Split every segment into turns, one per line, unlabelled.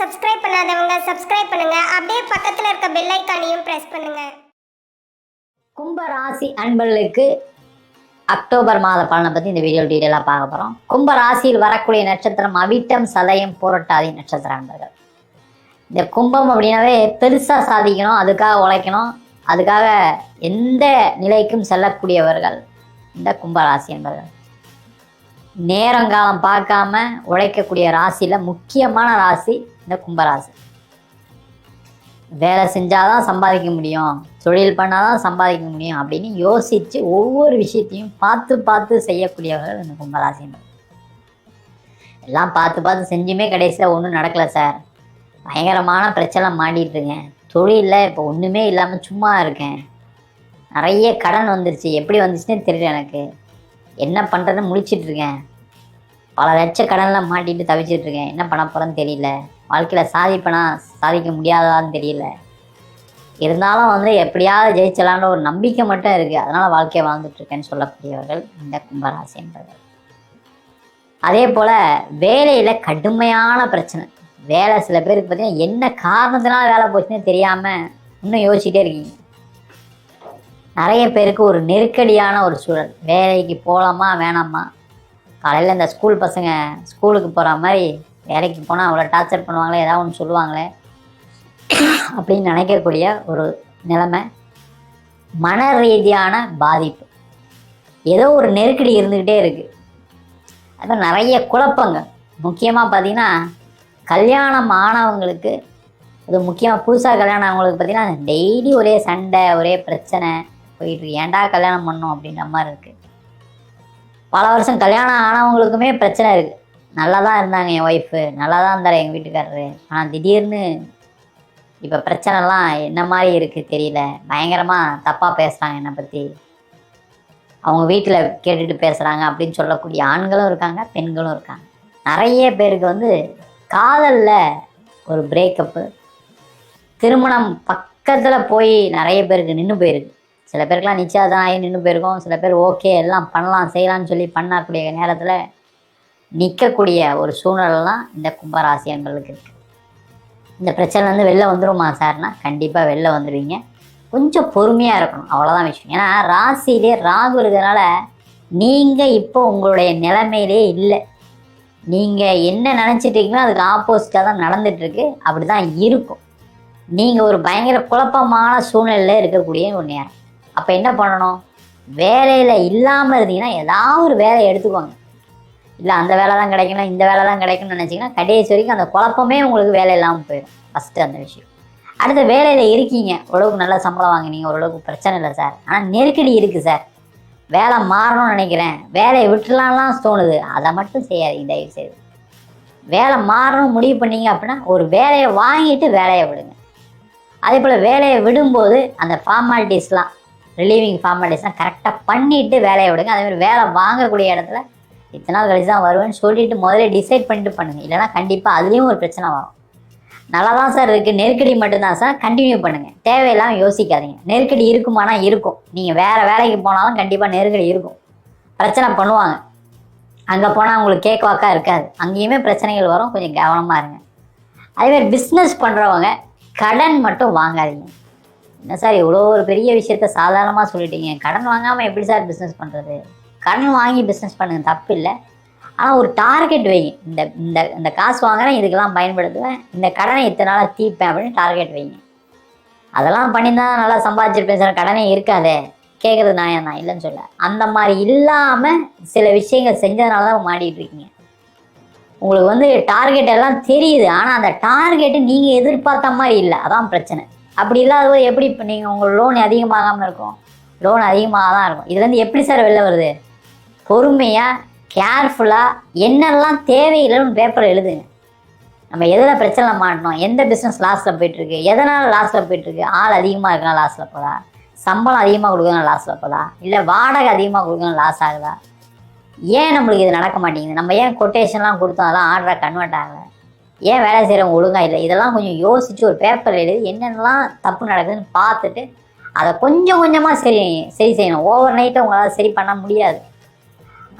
Subscribe பண்ணாதவங்க subscribe பண்ணுங்க. அப்படியே பக்கத்துல இருக்க பெல் ஐக்கானையும் பிரஸ் பண்ணுங்க.
கும்ப ராசி அன்பர்களுக்கு அக்டோபர் மாத பலனை பற்றி இந்த வீடியோ டீட்டெயிலாக பார்க்க போகிறோம் கும்ப ராசியில் வரக்கூடிய நட்சத்திரம் அவிட்டம் சதயம் போரட்டாதி நட்சத்திர அன்பர்கள். இந்த கும்பம் அப்படின்னாவே பெருசாக சாதிக்கணும் அதுக்காக உழைக்கணும் அதுக்காக எந்த நிலைக்கும் செல்லக்கூடியவர்கள் இந்த கும்பராசி என்பவர்கள் என்பர்கள் நேரங்காலம் பார்க்காம உழைக்கக்கூடிய ராசியில் முக்கியமான ராசி இந்த கும்பராசி. வேலை செஞ்சாதான் சம்பாதிக்க முடியும். தொழில் பண்ணாதான் சம்பாதிக்க முடியும் அப்படின்னு யோசித்து ஒவ்வொரு விஷயத்தையும் பார்த்து பார்த்து செய்யக்கூடியவர்கள் இந்த கும்பராசினர் எல்லாம் பார்த்து பார்த்து செஞ்சுமே கடைசியில் ஒன்றும் நடக்கலை சார். பயங்கரமான பிரச்சனை மாட்டிகிட்டு இருக்கேன். தொழிலில் இப்போ ஒன்றுமே இல்லாமல் சும்மா இருக்கேன். நிறைய கடன் வந்துருச்சு. எப்படி வந்துச்சுன்னே தெரியல எனக்கு. என்ன பண்ணுறதுன்னு முழிச்சிட்டு இருக்கேன். பல லட்ச கடனில் மாட்டிட்டு தவிச்சிட்டு இருக்கேன். என்ன பண்ண போகிறேன்னு தெரியல. வாழ்க்கையில் சாதிப்பேனா சாதிக்க முடியாதான்னு தெரியல. இருந்தாலும் வந்து எப்படியாவது ஜெயிச்சலான்ற ஒரு நம்பிக்கை மட்டும் இருக்குது அதனால் வாழ்க்கையை வாழ்ந்துட்டுருக்கேன்னு சொல்லக்கூடியவர்கள் இந்த கும்பராசி என்பவர்கள் அதே போல் வேலையில் கடுமையான பிரச்சனை. வேலை சில பேருக்கு பார்த்தீங்கன்னா என்ன காரணத்தினால வேலை போச்சுன்னு தெரியாமல் இன்னும் யோசிச்சுட்டே இருக்கீங்க. நிறைய பேருக்கு ஒரு நெருக்கடியான ஒரு சூழல். வேலைக்கு போகலாமா வேணாமா? காலையில் இந்த ஸ்கூல் பசங்க ஸ்கூலுக்கு போகிற மாதிரி வேலைக்கு போனால் அவ்வளோ டார்ச்சர் பண்ணுவாங்களே ஏதாவது ஒன்று சொல்லுவாங்களே? அப்படின்னு நினைக்கக்கூடிய ஒரு நிலைமை மன ரீதியான பாதிப்பு. ஏதோ ஒரு நெருக்கடி இருந்துக்கிட்டே இருக்குது அதுவும் நிறைய குழப்பங்கள். முக்கியமாக பார்த்தீங்கன்னா கல்யாணம் ஆனவங்களுக்கு அது முக்கியமாக புதுசாக கல்யாணம் ஆனவங்களுக்கு பார்த்தீங்கன்னா டெய்லி ஒரே சண்டை ஒரே பிரச்சனை போயிட்டு ஏன்டா கல்யாணம் பண்ணோம் அப்படின்ற மாதிரி இருக்குது பல வருஷம் கல்யாணம் ஆனவங்களுக்குமே பிரச்சனை இருக்குது நல்லா தான் இருந்தாங்க என் ஒய்ஃபு நல்லா தான் இருந்தார் எங்கள் வீட்டுக்காரரு. ஆனால் திடீர்னு இப்போ பிரச்சனைலாம் என்ன மாதிரி இருக்குது தெரியல. பயங்கரமாக தப்பாக பேசுகிறாங்க என்னை பற்றி அவங்க வீட்டில் கேட்டுட்டு பேசுகிறாங்க அப்படின்னு சொல்லக்கூடிய ஆண்களும் இருக்காங்க பெண்களும் இருக்காங்க. நிறைய பேருக்கு வந்து காதலில் ஒரு பிரேக்கப்பு திருமணம் பக்கத்தில் போய் நிறைய பேருக்கு நின்று போயிருக்கு. சில பேருக்குலாம் நிச்சயதான் ஆகி நின்று போயிருக்கோம். சில பேர் ஓகே எல்லாம் பண்ணலாம் செய்யலாம்னு சொல்லி பண்ணக்கூடிய நேரத்தில் நிற்கக்கூடிய ஒரு சூழ்நிலைலாம் இந்த கும்பராசி அன்பர்களுக்கு இருக்குது இந்த பிரச்சனைலேருந்து வெளில வந்துருமா சார்னா கண்டிப்பாக வெளில வந்துடுவீங்க கொஞ்சம் பொறுமையாக இருக்கணும். அவ்வளோதான் விஷயம். ஏன்னா ராசியிலே ராகு இருக்கிறதுனால நீங்கள் இப்போ உங்களுடைய நிலைமையிலே இல்லை. நீங்கள் என்ன நினச்சிட்டீங்களோ அதுக்கு ஆப்போசிட்டாக தான் நடந்துகிட்ருக்கு அப்படி தான் இருக்கும். நீங்கள் ஒரு பயங்கர குழப்பமான சூழ்நிலையில் இருக்கக்கூடிய ஒரு நேரம். அப்போ என்ன பண்ணணும்? வேலையில் இல்லாமல் இருந்தீங்கன்னா ஏதாவது ஒரு வேலையை எடுத்துக்கோங்க இல்லை அந்த வேலை தான் கிடைக்கணும் இந்த வேலை தான் கிடைக்கணும்னு நினச்சிங்கன்னா கடைசி வரைக்கும் அந்த குழப்பமே உங்களுக்கு வேலை இல்லாமல் போயிடும். ஃபஸ்ட்டு அந்த விஷயம். அடுத்த வேலையில் இருக்கீங்க. ஓரளவுக்கு நல்ல சம்பளம் வாங்கினீங்க. ஓரளவுக்கு பிரச்சனை இல்லை சார். ஆனால் நெருக்கடி இருக்குது சார். வேலை மாறணும்னு நினைக்கிறேன். வேலையை விட்டுலாம்லாம் தோணுது. அதை மட்டும் செய்யாதீங்க தயவு செய்து. வேலை மாறணும் முடிவு பண்ணீங்க அப்படின்னா ஒரு வேலையை வாங்கிட்டு வேலையை விடுங்க. அதே போல் வேலையை விடும்போது அந்த ஃபார்மாலிட்டிஸ்லாம் ரிலீவிங் ஃபார்மாலிட்டிஸ்லாம் கரெக்டாக பண்ணிவிட்டு வேலையை விடுங்க. அதே மாதிரி வேலை வாங்கக்கூடிய இடத்துல இத்தனை நாள் கழிச்சு தான் வருவேன்னு சொல்லிட்டு முதல்ல டிசைட் பண்ணிட்டு பண்ணுங்கள் இல்லைன்னா கண்டிப்பாக அதுலேயும் ஒரு பிரச்சனை வரும். நல்லா தான் சார் இருக்குது நெருக்கடி மட்டும்தான் சார் கண்டினியூ பண்ணுங்கள் தேவையில்லாமல் யோசிக்காதீங்க. நெருக்கடி இருக்குமானா இருக்கும். நீங்கள் வேறு வேலைக்கு போனாலும் கண்டிப்பாக நெருக்கடி இருக்கும். பிரச்சனை பண்ணுவாங்க. அங்கே போனால் உங்களுக்கு கேக் வாக்கா இருக்காது. அங்கேயுமே பிரச்சனைகள் வரும். கொஞ்சம் கவனமாக இருங்க. அதேமாதிரி பிஸ்னஸ் பண்ணுறவங்க கடன் மட்டும் வாங்காதீங்க. என்ன சார் இவ்வளோ ஒரு பெரிய விஷயத்த சாதாரணமாக சொல்லிட்டீங்க. கடன் வாங்காமல் எப்படி சார் பிஸ்னஸ் பண்ணுறது கடன் வாங்கி பிஸ்னஸ் பண்ணுங்க தப்பு இல்லை. ஆனால் ஒரு டார்கெட் வைங்க இந்த இந்த இந்த காசு வாங்குறேன் இதுக்கெல்லாம் பயன்படுத்துவேன். இந்த கடனை இத்தனை நாளாக தீர்ப்பேன் அப்படின்னு டார்கெட் வைங்க அதெல்லாம் பண்ணியிருந்தா நல்லா சம்பாதிச்சிருப்பேன் சார். கடனே இருக்காதே. கேட்குறது நான் தான் இல்லைன்னு சொல்ல. அந்த மாதிரி இல்லாமல் சில விஷயங்கள் செஞ்சதுனால தான் மாட்டிகிட்டு இருக்கீங்க. உங்களுக்கு வந்து டார்கெட் எல்லாம் தெரியுது. ஆனால் அந்த டார்கெட்டு நீங்கள் எதிர்பார்த்த மாதிரி இல்லை. அதான் பிரச்சனை. அப்படி இல்லாத எப்படி இப்போ நீங்கள் உங்கள் லோன் அதிகமாகாமல் இருக்கும்? லோன் அதிகமாக தான் இருக்கும். இதுலேருந்து எப்படி சார் வெளில வருது? பொறுமையாக கேர்ஃபுல்லாக என்னெல்லாம் தேவையில்லைன்னு பேப்பர் எழுதுங்க. நம்ம எதில் பிரச்சனை மாட்டணும்? எந்த பிஸ்னஸ் லாஸில் போயிட்டுருக்கு? எதனால் லாஸில் போயிட்டுருக்கு? ஆள் அதிகமாக இருக்குன்னா லாஸில் போதா? சம்பளம் அதிகமாக கொடுக்கணும் லாஸில் போதா? இல்லை வாடகை அதிகமாக கொடுக்கணும் லாஸ் ஆகுதா? ஏன் நம்மளுக்கு இது நடக்க மாட்டேங்குது? நம்ம ஏன் கொட்டேஷன்லாம் கொடுத்தோம்? அதெல்லாம் ஆர்டராக கன்வெர்ட் ஆகலை. ஏன் வேலை செய்கிறவங்க ஒழுங்காக இல்லை? இதெல்லாம் கொஞ்சம் யோசித்து ஒரு பேப்பர் எழுதி என்னென்னலாம் தப்பு நடக்குதுன்னு பார்த்துட்டு அதை கொஞ்சம் கொஞ்சமாக சரி சரி செய்யணும். ஓவர் நைட்டை உங்களால் சரி பண்ண முடியாது.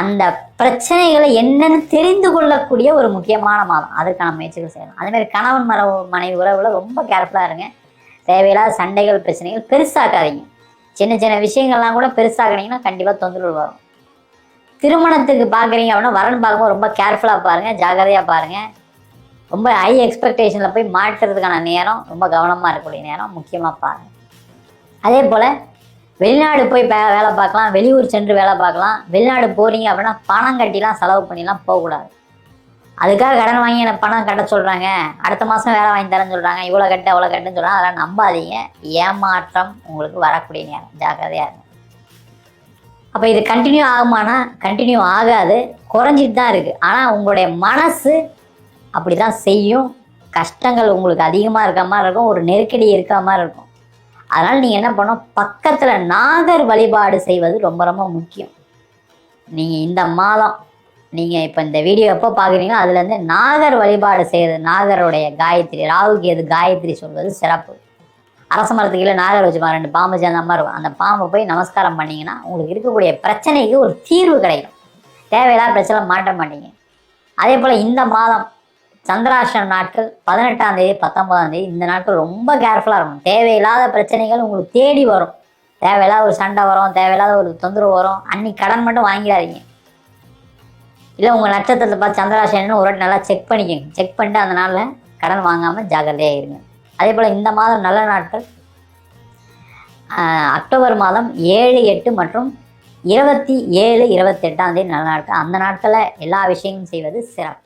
அந்த பிரச்சனைகளை என்னன்னு தெரிந்து கொள்ளக்கூடிய ஒரு முக்கியமான மாதம். அதற்கான முயற்சிகள் செய்யணும். அதேமாதிரி கணவன் மர மனைவி உறவுல ரொம்ப கேர்ஃபுல்லாக இருங்க. தேவையில்லாத சண்டைகள் பிரச்சனைகள் பெருசாக்காதீங்க. சின்ன சின்ன விஷயங்கள்லாம் கூட பெருசாக்குனீங்கன்னா கண்டிப்பாக தொந்தரவு வரும். திருமணத்துக்கு பார்க்குறீங்க அப்படின்னா வரன் பார்க்கும்போது ரொம்ப கேர்ஃபுல்லாக பாருங்கள் ஜாக்கிரதையாக பாருங்கள் ரொம்ப ஹை எக்ஸ்பெக்டேஷனில் போய் மாட்டுறதுக்கான நேரம் ரொம்ப கவனமாக இருக்கக்கூடிய நேரம் முக்கியமாக பாருங்கள் அதே போல் வெளிநாடு போய் வேலை பார்க்கலாம் வெளியூர் சென்று வேலை பார்க்கலாம் வெளிநாடு போகிறீங்க அப்படின்னா பணம் கட்டிலாம் செலவு பண்ணிலாம் போகக்கூடாது. அதுக்காக கடன் வாங்கி எனக்கு பணம் கட்ட சொல்கிறாங்க அடுத்த மாதம் வேலை வாங்கி தரேன்னு சொல்கிறாங்க இவ்வளோ கட்டு அவ்வளோ கட்டுன்னு சொல்கிறாங்க அதெல்லாம் நம்பாதீங்க. ஏமாற்றம் உங்களுக்கு வரக்கூடிய நேரம். ஜாக்கிரதையாக இருக்கும் அப்போ இது கண்டினியூ ஆகுமானா கண்டினியூ ஆகாது. குறைஞ்சிட்டு தான் இருக்குது ஆனால் உங்களுடைய மனசு அப்படி தான் செய்யும். கஷ்டங்கள் உங்களுக்கு அதிகமாக இருக்க மாதிரி இருக்கும். ஒரு நெருக்கடி இருக்க மாதிரி இருக்கும். அதனால் நீங்கள் என்ன பண்ணணும்? பக்கத்தில் நாகர் வழிபாடு செய்வது ரொம்ப ரொம்ப முக்கியம். நீங்கள் இந்த மாதம் நீங்கள் இப்போ இந்த வீடியோ எப்போ பார்க்குறீங்களோ அதுலேருந்து நாகர் வழிபாடு செய்கிறது நாகருடைய காயத்ரி ராகுக்கு எது காயத்ரி சொல்வது சிறப்பு. அரச மரத்துக்கு கீழே நாகர் வச்சுப்பாங்க ரெண்டு பாம்பு சேர்ந்த மாதிரி இருக்கும். அந்த பாம்பை போய் நமஸ்காரம் பண்ணிங்கன்னா உங்களுக்கு இருக்கக்கூடிய பிரச்சனைக்கு ஒரு தீர்வு கிடைக்கும். தேவையில்லாத பிரச்சனை மாட்ட மாட்டீங்க. அதே போல் இந்த மாதம் சந்திராஷ்டம் நாட்கள் பதினெட்டாம் தேதி பத்தொன்பதாம் தேதி இந்த நாட்கள் ரொம்ப கேர்ஃபுல்லாக இருக்கும் தேவையில்லாத பிரச்சனைகள் உங்களுக்கு தேடி வரும். தேவையில்லாத ஒரு சண்டை வரும் தேவையில்லாத ஒரு தொந்தரவு வரும். அன்னைக்கு கடன் மட்டும் வாங்கிடாதீங்க. இல்லை உங்கள் நட்சத்திரத்தை பார்த்து சந்திராசனன்னு ஒரு வாட்டி நல்லா செக் பண்ணிக்கோங்க. செக் பண்ணிட்டு அந்த நாளில் கடன் வாங்காமல் ஜாகிரதையாக இருங்க. அதே போல் இந்த மாதம் நல்ல நாட்கள் அக்டோபர் மாதம் ஏழு எட்டு மற்றும் இருபத்தி ஏழு இருபத்தெட்டாம் தேதி நல்ல நாட்கள். அந்த நாட்களில் எல்லா விஷயங்களும் செய்வது சிறப்பு.